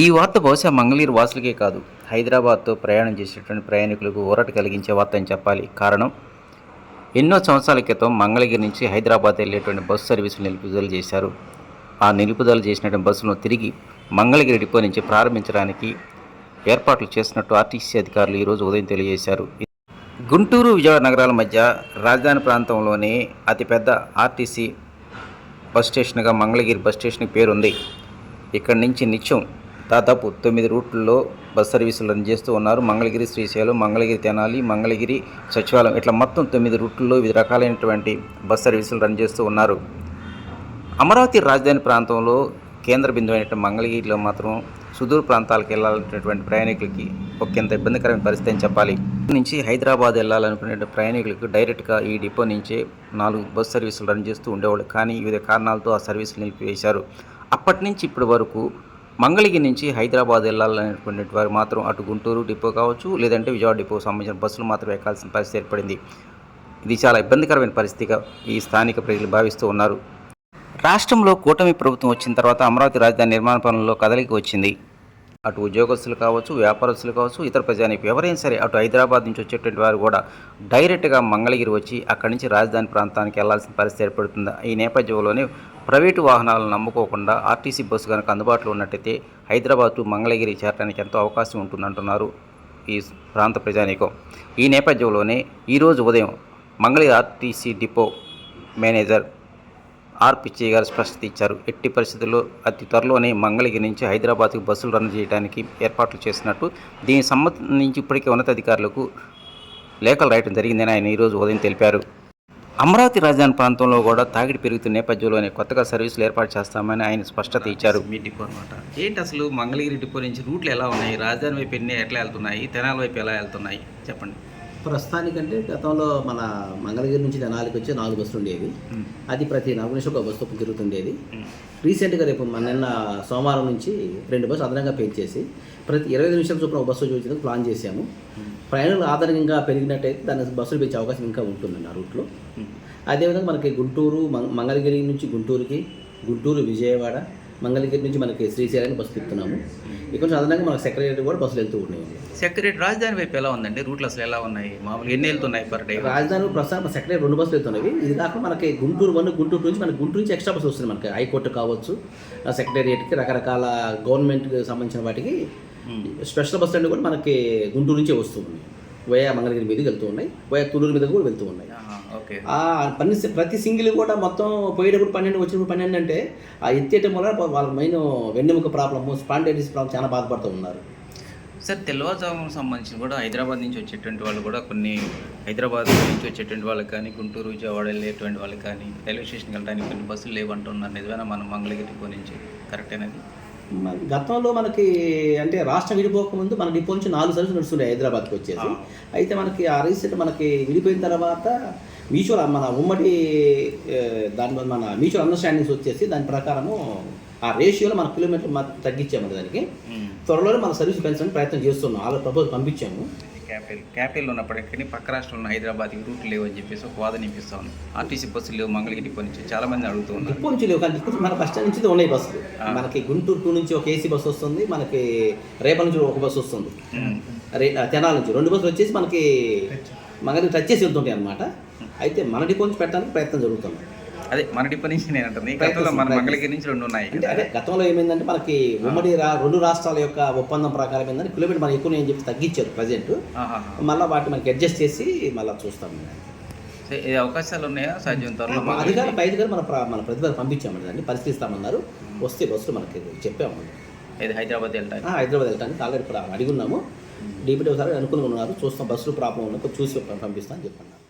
ఈ వార్త బహుశా మంగళగిరి వాసులకే కాదు హైదరాబాద్తో ప్రయాణం చేసేటువంటి ప్రయాణికులకు ఊరట కలిగించే వార్త అని చెప్పాలి. కారణం ఎన్నో సంవత్సరాల క్రితం మంగళగిరి నుంచి హైదరాబాద్ వెళ్ళేటువంటి బస్సు సర్వీసులు నిలుపుదల చేశారు. ఆ నిలుపుదల చేసినటువంటి బస్సులను తిరిగి మంగళగిరి డిపో నుంచి ప్రారంభించడానికి ఏర్పాట్లు చేసినట్టు ఆర్టీసీ అధికారులు ఈరోజు ఉదయం తెలియజేశారు. గుంటూరు విజయవాడ నగరాల మధ్య రాజధాని ప్రాంతంలోనే అతిపెద్ద ఆర్టీసీ బస్ స్టేషన్గా మంగళగిరి బస్ స్టేషన్ పేరుంది. ఇక్కడి నుంచి నిత్యం దాదాపు తొమ్మిది రూట్లలో బస్ సర్వీసులు రన్ చేస్తూ ఉన్నారు. మంగళగిరి శ్రీశైలం మంగళగిరి తెనాలి మంగళగిరి సచివాలయం ఇట్లా మొత్తం తొమ్మిది రూట్లలో వివిధ రకాలైనటువంటి బస్ సర్వీసులు రన్ చేస్తూ ఉన్నారు. అమరావతి రాజధాని ప్రాంతంలో కేంద్ర బిందువు అయిన మంగళగిరిలో మాత్రం సుదూర ప్రాంతాలకు వెళ్ళాలనేటువంటి ప్రయాణికులకి ఒకంత ఇబ్బందికరమైన పరిస్థితి అని చెప్పాలి. నుంచి హైదరాబాద్ వెళ్ళాలనుకునే ప్రయాణికులకు డైరెక్ట్గా ఈ డిపో నుంచే నాలుగు బస్ సర్వీసులు రన్ చేస్తూ ఉండేవాళ్ళు. కానీ వివిధ కారణాలతో ఆ సర్వీసులు నిలిపివేశారు. అప్పటి నుంచి ఇప్పటి వరకు మంగళగిరి నుంచి హైదరాబాద్ వెళ్ళాలనేటువంటి వారు మాత్రం అటు గుంటూరు డిపో కావచ్చు లేదంటే విజయవాడ డిపో సంబంధించిన బస్సులు మాత్రం ఎక్కాల్సిన పరిస్థితి ఏర్పడింది. ఇది చాలా ఇబ్బందికరమైన పరిస్థితిగా ఈ స్థానిక ప్రజలు భావిస్తూ ఉన్నారు. రాష్ట్రంలో కూటమి ప్రభుత్వం వచ్చిన తర్వాత అమరావతి రాజధాని నిర్మాణ పనుల్లో కదలిక వచ్చింది. అటు ఉద్యోగస్తులు కావచ్చు వ్యాపారస్తులు కావచ్చు ఇతర ప్రజానికి ఎవరైనా సరే అటు హైదరాబాద్ నుంచి వచ్చేటువంటి వారు కూడా డైరెక్ట్గా మంగళగిరి వచ్చి అక్కడి నుంచి రాజధాని ప్రాంతానికి వెళ్ళాల్సిన పరిస్థితి ఏర్పడుతుంది. ఈ నేపథ్యంలోనే ప్రైవేటు వాహనాలను నమ్ముకోకుండా ఆర్టీసీ బస్సు కనుక అందుబాటులో ఉన్నట్టయితే హైదరాబాద్ టు మంగళగిరి చేరడానికి ఎంతో అవకాశం ఉంటుందంటున్నారు ఈ ప్రాంత ప్రజానీకం. ఈ నేపథ్యంలోనే ఈరోజు ఉదయం Mangalagiri RTC depot manager R Pichaiah గారు స్పష్టత ఇచ్చారు. ఎట్టి పరిస్థితుల్లో అతి త్వరలోనే మంగళగిరి నుంచి హైదరాబాద్కు బస్సులు రన్ చేయడానికి ఏర్పాట్లు చేసినట్టు దీనికి సంబంధించి ఇప్పటికే ఉన్నతాధికారులకు లేఖలు రాయడం జరిగిందని ఆయన ఈరోజు ఉదయం తెలిపారు. అమరావతి రాజధాని ప్రాంతంలో కూడా తాగిడి పెరుగుతున్న నేపథ్యంలోనే కొత్తగా సర్వీసులు ఏర్పాటు చేస్తామని ఆయన స్పష్టత ఇచ్చారు. మీ డిపో అనమాట ఏంటి అసలు మంగళగిరి డిపో నుంచి రూట్లు ఎలా ఉన్నాయి? రాజధాని వైపు ఎన్ని ఎట్లా వెళ్తున్నాయి? తెనాల వైపు ఎలా వెళ్తున్నాయి? చెప్పండి. ప్రస్తుతానికంటే గతంలో మన మంగళగిరి నుంచి తెనాలికి వచ్చే నాలుగు బస్సులు ఉండేవి. అది ప్రతి నాలుగు నిమిషం ఒక బస్సు తిరుగుతుండేది. రీసెంట్గా రేపు మన నిన్న సోమవారం నుంచి రెండు బస్సు అదనంగా పెంచేసి ప్రతి ఇరవై ఐదు నిమిషాల చొప్పున ఒక బస్సు చూసేందుకు ప్లాన్ చేశాము. ప్రయాణాలు ఆధారంగా పెరిగినట్టయితే దాని బస్సులు పెంచే అవకాశం ఇంకా ఉంటుందండి ఆ రూట్లో అదేవిధంగా మనకి గుంటూరు మంగ- మంగళగిరి నుంచి గుంటూరుకి గుంటూరు విజయవాడ మంగళగిరి నుంచి మనకి శ్రీశైలానికి బస్సు తిప్పుతున్నాము. ఇక్కడ నుంచి అదనంగా మనకి సెక్రటరీ కూడా బస్సులు వెళ్తూ ఉన్నాయి. సెక్రటరీ రాజధాని వైపు ఎలా ఉందండి? రూట్లు అసలు ఎలా ఉన్నాయి? మామూలుగా ఎన్ని వెళ్తున్నాయి పర్ డే రాజధాని ప్రస్తుతం సెక్రటరీ రెండు బస్సులు వెళ్తున్నవి ఇది కాకుండా మనకి గుంటూరు వన్ గుంటూరు నుంచి మనకి గుంటూరు నుంచి ఎక్స్ట్రా బస్సు వస్తుంది మనకి. హైకోర్టు కావచ్చు సెక్రటేరియట్కి రకరకాల గవర్నమెంట్కి సంబంధించిన వాటికి స్పెషల్ బస్ స్టాండ్ కూడా మనకి గుంటూరు నుంచే వస్తుంది వయా మంగళగిరి మీదకి వెళ్తూ ఉన్నాయి. వయా తులూరు మీదకి కూడా వెళ్తూ ఉన్నాయి. పని ప్రతి సింగిల్ కూడా మొత్తం పోయేటప్పుడు పన్నెండు వచ్చినప్పుడు పన్నెండు అంటే ఆ ఎత్తేయటం వల్ల వాళ్ళ మెయిన్ వెన్నెముక ప్రాబ్లమ్ స్పాండైటిస్ ప్రాబ్లం చాలా బాధపడుతూ ఉన్నారు. సార్ తెల్లవారుజాముకు సంబంధించి కూడా హైదరాబాద్ నుంచి వచ్చేటువంటి వాళ్ళు కూడా కొన్ని హైదరాబాద్ నుంచి వచ్చేటువంటి వాళ్ళకి కానీ గుంటూరు విజయవాడ వెళ్ళేటువంటి వాళ్ళకి కానీ రైల్వే స్టేషన్కి వెళ్ళడానికి కొన్ని బస్సులు లేవంటున్నారు. నిజమేనా? మనం మంగళగిరి డిపో నుంచి కరెక్టేనది గతంలో మనకి అంటే రాష్ట్రం విడిపోక ముందు మన డిపో నుంచి నాలుగు సర్వీసులు నడుస్తుండే హైదరాబాద్కి వచ్చేసి. అయితే మనకి ఆ రీసెంట్ మనకి విడిపోయిన తర్వాత మ్యూచువల్ మన ఉమ్మడి దాని మీద మన మ్యూచువల్ అండర్స్టాండింగ్స్ వచ్చేసి దాని ప్రకారము ఆ రేషియోలో మన కిలోమీటర్ మాత్రం తగ్గించాము దానికి. త్వరలోనే మన సర్వీస్ పెంచడానికి ప్రయత్నం చేస్తున్నాం. Already propose పంపించాము. క్యాపిల్ క్యాపిల్ ఉన్నప్పటికీ పక్క రాష్ట్రంలో హైదరాబాద్కి రూట్ లేవు అని చెప్పేసి ఒక వాదన వినిపిస్తా ఉంది. ఆర్టీసీ బస్సులు లేవు మంగళగిరి డిపో నుంచి చాలా మంది అడుగుతూ ఉన్నారు. డిపో నుంచి లేవు కానీ డిపో మన బస్ స్టాండ్ నుంచి ఉన్నాయి బస్సులు. మనకి గుంటూరు టూ నుంచి ఒక ఏసీ బస్సు వస్తుంది మనకి రేపల నుంచి ఒక బస్సు వస్తుంది. రే తెనాల నుంచి. రెండు బస్సులు వచ్చేసి మనకి మంగళగిరి టచ్ చేసి వెళ్తుంటాయి అనమాట అయితే మన డిపో నుంచి పెట్టడానికి ప్రయత్నం జరుగుతుంది. అదే మన డిపో నుంచి నేను అంటుంది. గతంలో మన మంగళగిరి నుంచి రెండు ఉన్నాయి అంటే అదే గతంలో ఏమైందంటే మనకి ఉమ్మడి రా రెండు రాష్ట్రాల యొక్క ఒప్పందం ప్రకారం ఏంటంటే కిలోమీటర్ మనం ఎక్కువ అని చెప్పి తగ్గించారు ప్రజెంట్. మళ్ళీ వాటి మనకి అడ్జస్ట్ చేసి మళ్ళీ చూస్తాం ఏ అవకాశాలు ఉన్నాయా? సాధ్యం త్వరలో మా అధికారులు పై అధికారులు మన మన ప్రతిభ పంపించామండి దాన్ని. పరిశీలిస్తామన్నారు వస్తే బస్సులు మనకి చెప్పాము. ఇది హైదరాబాద్ వెళ్ళడానికి హైదరాబాద్ వెళ్ళడానికి ఆల్రెడీ ఇప్పుడు అడిగి ఉన్నాము. డీపీటీ ఒకసారి అనుకుని ఉన్నారు. చూస్తాం బస్సులు ప్రాబ్లం ఉన్నప్పుడు చూసి పంపిస్తామని చెప్పన్నారు.